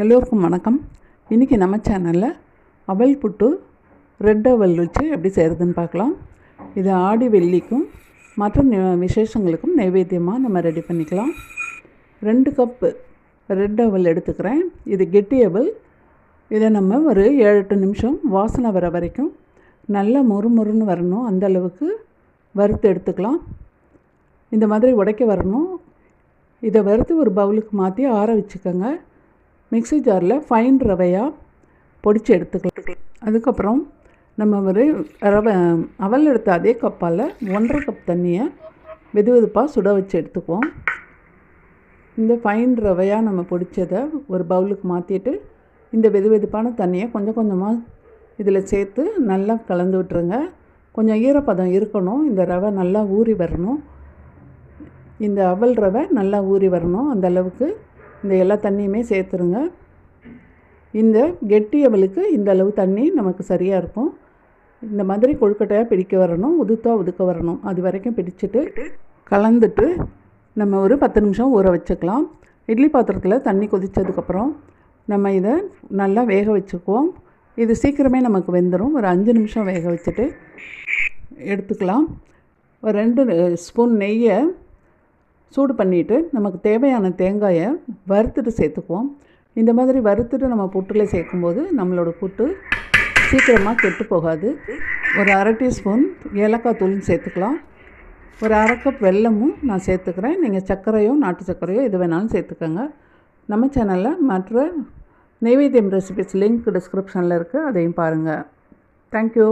எல்லோருக்கும் வணக்கம். இன்றைக்கி நம்ம சேனலில் அவல் புட்டு ரெட் அவல் வச்சு எப்படி செய்கிறதுன்னு பார்க்கலாம். இது ஆடி வெள்ளிக்கும் மற்ற விசேஷங்களுக்கும் நைவேத்தியமாக நம்ம ரெடி பண்ணிக்கலாம். ரெண்டு கப்பு ரெட் அவல் எடுத்துக்கிறேன். இது கெட்டி அவல். இதை நம்ம ஒரு ஏழு எட்டு நிமிஷம் வாசனை வர வரைக்கும் நல்லா மொறு மொறுன்னு வரணும். அந்த அளவுக்கு வறுத்து எடுத்துக்கலாம். இந்த மாதிரி உடைக்க வரணும். இதை வறுத்து ஒரு பவுலுக்கு மாற்றி ஆற வச்சுக்கோங்க. மிக்ஸி ஜாரில் ஃபைன் ரவையாக பொடிச்சு எடுத்துக்கலாம். அதுக்கப்புறம் நம்ம ஒரு ரவை அவல் எடுத்த அதே கப்பால் ஒன்றரை கப் தண்ணியை வெது வெதுப்பாக சுட வச்சு எடுத்துக்குவோம். இந்த ஃபைன் ரவையாக நம்ம பொடிச்சதை ஒரு பவுலுக்கு மாற்றிட்டு இந்த வெது வெதுப்பான தண்ணியை கொஞ்சம் கொஞ்சமாக இதில் சேர்த்து நல்லா கலந்து விட்டுருங்க. கொஞ்சம் ஈரப்பதம் இருக்கணும். இந்த ரவை நல்லா ஊறி வரணும். இந்த அவல் ரவை நல்லா ஊறி வரணும். அந்த அளவுக்கு இந்த எல்லா தண்ணியுமே சேர்த்துருங்க. இந்த கெட்டி அவலுக்கு இந்த அளவு தண்ணி நமக்கு சரியாக இருக்கும். இந்த மாதிரி கொழுக்கட்டையாக பிடிக்க வரணும். உதுத்தா உதுக்க வரணும். அது வரைக்கும் பிடிச்சிட்டு கலந்துட்டு நம்ம ஒரு பத்து நிமிஷம் ஊற வச்சுக்கலாம். இட்லி பாத்திரத்தில் தண்ணி கொதித்ததுக்கப்புறம் நம்ம இதை நல்லா வேக வச்சுக்குவோம். இது சீக்கிரமே நமக்கு வெந்துடும் ஒரு அஞ்சு நிமிஷம் வேக வச்சுட்டு எடுத்துக்கலாம். ஒரு ரெண்டு ஸ்பூன் நெய்யை சூடு பண்ணிவிட்டு நமக்கு தேவையான தேங்காயை வறுத்துட்டு சேர்த்துக்குவோம். இந்த மாதிரி வறுத்துட்டு நம்ம புட்டில் சேர்க்கும்போது நம்மளோட புட்டு சீக்கிரமாக கெட்டு போகாது. ஒரு அரை டீஸ்பூன் ஏலக்காய் தூளும் சேர்த்துக்கலாம். ஒரு அரை கப் வெல்லமும் நான் சேர்த்துக்கிறேன். நீங்கள் சர்க்கரையோ நாட்டு சர்க்கரையோ எது வேணாலும் சேர்த்துக்கோங்க. நம்ம சேனலில் மற்ற நெய்வேத்தியம் ரெசிபிஸ் லிங்க் டிஸ்கிரிப்ஷனில் இருக்குது அதையும் பாருங்கள் தேங்க்யூ